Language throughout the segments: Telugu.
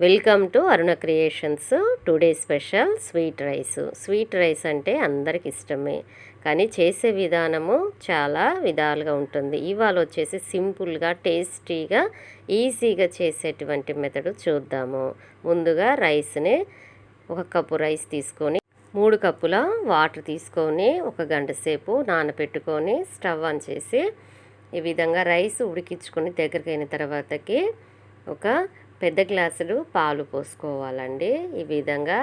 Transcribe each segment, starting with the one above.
Welcome to Aruna creations. Today special sweet rice. Sweet rice అంటే అందరికి ఇష్టమే. కానీ చేసే విధానము చాలా విధాలుగా ఉంటుంది. ఇవాళ వచ్చేసి సింపుల్గా టేస్టీగా ఈజీగా చేసేటువంటి మెథడ్ చూద్దాము. ముందుగా రైస్ని ఒక కప్పు రైస్ తీసుకొని మూడు కప్పుల వాటర్ తీసుకొని ఒక గంట సేపు నానబెట్టుకొని స్టవ్ ఆన్ చేసి ఈ విధంగా రైస్ ఉడికించుకొని దగ్గరికి అయిన తర్వాతకి ఒక పెద్ద గ్లాసులు పాలు పోసుకోవాలండి. ఈ విధంగా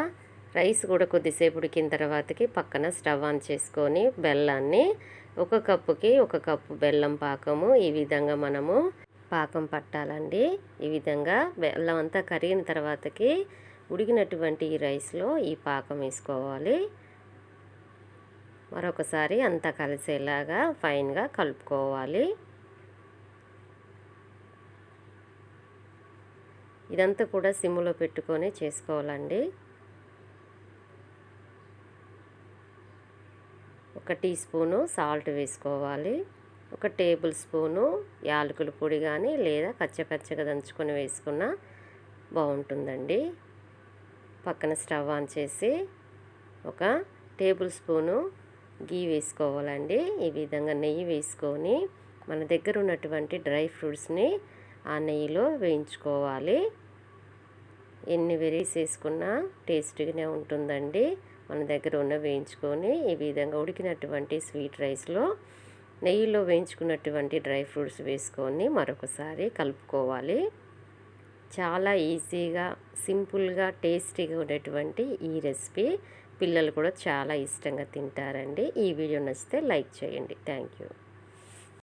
రైస్ కూడా కొద్దిసేపు ఉడికిన తర్వాతకి పక్కన స్టవ్ ఆన్ చేసుకొని బెల్లాన్ని ఒక కప్పుకి ఒక కప్పు బెల్లం పాకము ఈ విధంగా మనము పాకం పట్టాలండి. ఈ విధంగా బెల్లం అంతా కరిగిన తర్వాతకి ఉడికినటువంటి ఈ రైస్లో ఈ పాకం వేసుకోవాలి. మరొకసారి అంతా కలిసేలాగా ఫైన్గా కలుపుకోవాలి. ఇదంతా కూడా సిమ్లో పెట్టుకొని చేసుకోవాలండి. ఒక టీ స్పూను సాల్ట్ వేసుకోవాలి. ఒక టేబుల్ స్పూను యాలకుల పొడి కానీ లేదా కచ్చపచ్చగా దంచుకొని వేసుకున్న బాగుంటుందండి. పక్కన స్టవ్ ఆన్ చేసి ఒక టేబుల్ స్పూను గీ వేసుకోవాలండి. ఈ విధంగా నెయ్యి వేసుకొని మన దగ్గర ఉన్నటువంటి డ్రై ఫ్రూట్స్ని ఆ నెయ్యిలో వేయించుకోవాలి. ఎన్ని వెరీస్ వేసుకున్నా టేస్టీగానే ఉంటుందండి. మన దగ్గర ఉన్న వేయించుకొని ఈ విధంగా ఉడికినటువంటి స్వీట్ రైస్లో నెయ్యిలో వేయించుకున్నటువంటి డ్రై ఫ్రూట్స్ వేసుకొని మరొకసారి కలుపుకోవాలి. చాలా ఈజీగా సింపుల్గా టేస్టీగా ఉండేటువంటి ఈ రెసిపీ పిల్లలు కూడా చాలా ఇష్టంగా తింటారండి. ఈ వీడియో నచ్చితే లైక్ చేయండి. Thank you.